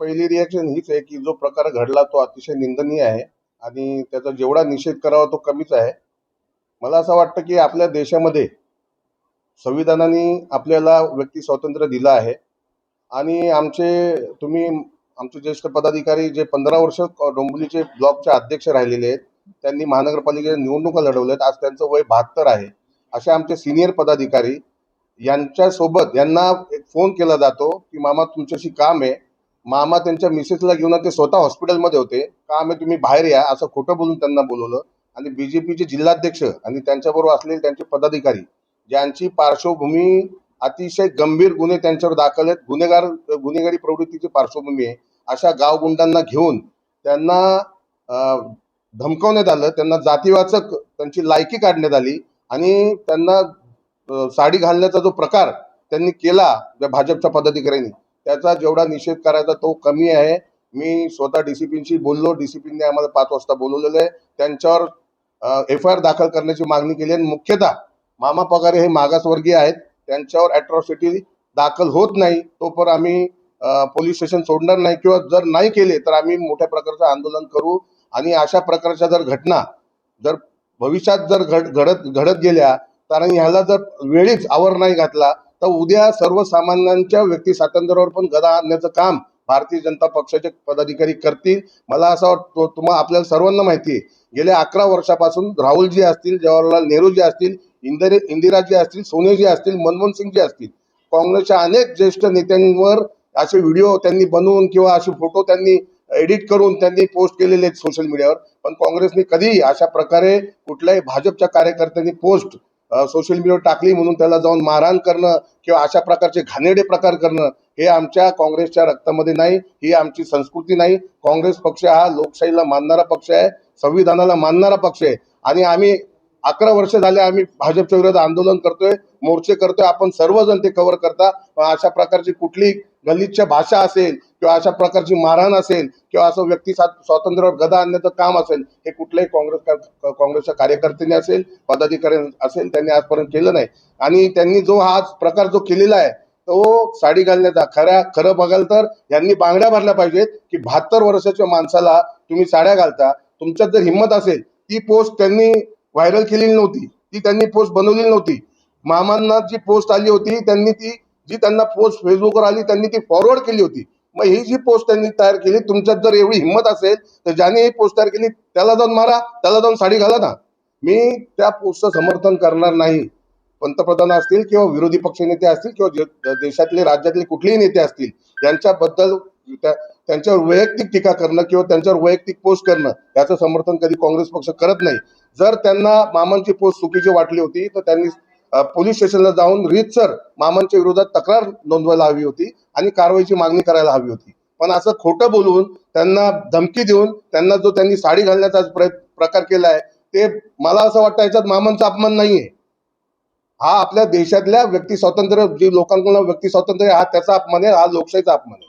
पहिली रिॲक्शन हीच आहे की जो प्रकार घडला तो अतिशय निंदनीय आहे आणि त्याचा जेवढा निषेध करावा तो कमीच आहे. मला असं वाटतं की आपल्या देशामध्ये संविधानाने आपल्याला व्यक्ती स्वातंत्र्य दिलं आहे आणि आमचे तुम्ही आमचे ज्येष्ठ पदाधिकारी जे पंधरा वर्ष डोंबिवलीचे ब्लॉकचे अध्यक्ष राहिलेले आहेत त्यांनी महानगरपालिकेच्या निवडणुका लढवल्यात. आज त्यांचं वय बहात्तर आहे. असे आमचे सिनियर पदाधिकारी यांच्यासोबत यांना एक फोन केला जातो की मामा तुमच्याशी काम आहे. मामा त्यांच्या मिसेसला घेऊन ते स्वतः हॉस्पिटलमध्ये होते. का आम्ही तुम्ही बाहेर या असं खोटं बोलून त्यांना बोलवलं. आणि बीजेपीचे जिल्हाध्यक्ष आणि त्यांच्याबरोबर असलेले त्यांचे पदाधिकारी ज्यांची पार्श्वभूमी अतिशय गंभीर गुन्हे त्यांच्यावर दाखल आहेत. गुन्हेगार गुन्हेगारी प्रवृत्तीची पार्श्वभूमी आहे. अशा गावगुंडांना घेऊन त्यांना धमकवण्यात आलं. त्यांना जातीवाचक त्यांची लायकी काढण्यात आली. आणि त्यांना साडी घालण्याचा जो प्रकार त्यांनी केला त्या भाजपच्या पदाधिकाऱ्यांनी त्याचा जेवढा निषेध करायचा तो कमी आहे. मी स्वतः डीसीपींशी बोललो. डीसीपींनी आम्हाला पाच वाजता बोलवलेलं आहे. त्यांच्यावर एफ आय आर दाखल करण्याची मागणी केली आणि मुख्यतः मामा पगारे हे मागासवर्गीय आहेत. त्यांच्यावर अॅट्रॉसिटी दाखल होत नाही. तोपर्यंत आम्ही पोलीस स्टेशन सोडणार नाही. किंवा जर नाही केले तर आम्ही मोठ्या प्रकारचं आंदोलन करू. आणि अशा प्रकारच्या जर घटना जर भविष्यात जर घड घडत घडत गेल्या कारण ह्याला जर वेळीच आवर नाही घातला तर उद्या सर्वसामान्यांच्या व्यक्ती स्वातंत्र्यावर पण गदा आणण्याचं काम भारतीय जनता पक्षाचे पदाधिकारी करतील. मला असं वाटतं तुम्हाला आपल्याला सर्वांना माहिती आहे गेल्या अकरा वर्षापासून राहुलजी असतील जवाहरलाल नेहरूजी असतील इंदिरे इंदिराजी असतील सोनेजी असतील मनमोहन सिंगजी असतील. काँग्रेसच्या अनेक ज्येष्ठ नेत्यांवर असे व्हिडिओ त्यांनी बनवून किंवा असे फोटो त्यांनी एडिट करून त्यांनी पोस्ट केलेले आहेत सोशल मीडियावर. पण काँग्रेसने कधीही अशा प्रकारे कुठल्याही भाजपच्या कार्यकर्त्यांनी पोस्ट सोशल मीडियावर टाकली म्हणून त्याला जाऊन मारहाण करणं किंवा अशा प्रकारचे घाणेरडे प्रकार करणं हे आमच्या काँग्रेसच्या रक्तामध्ये नाही ही आमची संस्कृती नाही. काँग्रेस पक्ष हा लोकशाहीला मानणारा पक्ष आहे संविधानाला मानणारा पक्ष आहे. आणि आम्ही अकरा वर्ष झाले आम्ही भाजपच्या विरोधात आंदोलन करतोय मोर्चे करतोय आपण सर्वजण ते कव्हर करता. अशा प्रकारची कुठली गलिच्छ भाषा असेल किंवा अशा प्रकारची मारहाण असेल किंवा असं व्यक्ती स्वातंत्र्यावर गदा आणण्याचं काम असेल हे कुठल्याही काँग्रेस काँग्रेसच्या कार्यकर्त्यांनी असेल पदाधिकारी असेल त्यांनी आजपर्यंत केलं नाही. आणि त्यांनी जो हा प्रकार जो केलेला आहे तो साडी घालण्याचा खऱ्या खरं बघाल तर यांनी बांगड्या भरल्या पाहिजेत की बहात्तर वर्षाच्या माणसाला तुम्ही साड्या घालता. तुमच्यात जर हिंमत असेल ती पोस्ट त्यांनी व्हायरल केलेली नव्हती. ती त्यांनी पोस्ट बनवलेली नव्हती. मामांना जी पोस्ट आली होती त्यांनी ती जी त्यांना पोस्ट फेसबुकवर आली त्यांनी ती फॉरवर्ड केली होती. मग ही जी पोस्ट त्यांनी तयार केली तुमच्यात जर एवढी हिंमत असेल तर ज्याने ही पोस्ट तयार केली त्याला जाऊन मारा त्याला जाऊन साडी घाला ना. मी त्या पोस्टचं समर्थन करणार नाही. पंतप्रधान असतील किंवा विरोधी पक्ष नेते असतील किंवा देशातले राज्यातले कुठलेही नेते असतील यांच्याबद्दल त्यांच्यावर वैयक्तिक टीका करणं किंवा त्यांच्यावर वैयक्तिक पोस्ट करणं याचं समर्थन कधी काँग्रेस पक्ष करत नाही. जर त्यांना मामांची पोस्ट चुकीची वाटली होती तर त्यांनी पोलीस स्टेशनला जाऊन रीतसर मामांच्या विरोधात तक्रार नोंदवायला हवी होती आणि कारवाईची मागणी करायला हवी होती. पण असं खोटं बोलवून त्यांना धमकी देऊन त्यांना जो त्यांनी साडी घालण्याचा प्रकार केला आहे ते मला असं वाटतं याच्यात मामांचा अपमान नाहीये. हा आपल्या देशातल्या व्यक्ती स्वातंत्र्य जे लोकांकडून व्यक्ती स्वातंत्र्य आहे, हा त्याचा अपमान आहे हा लोकशाहीचा अपमान आहे.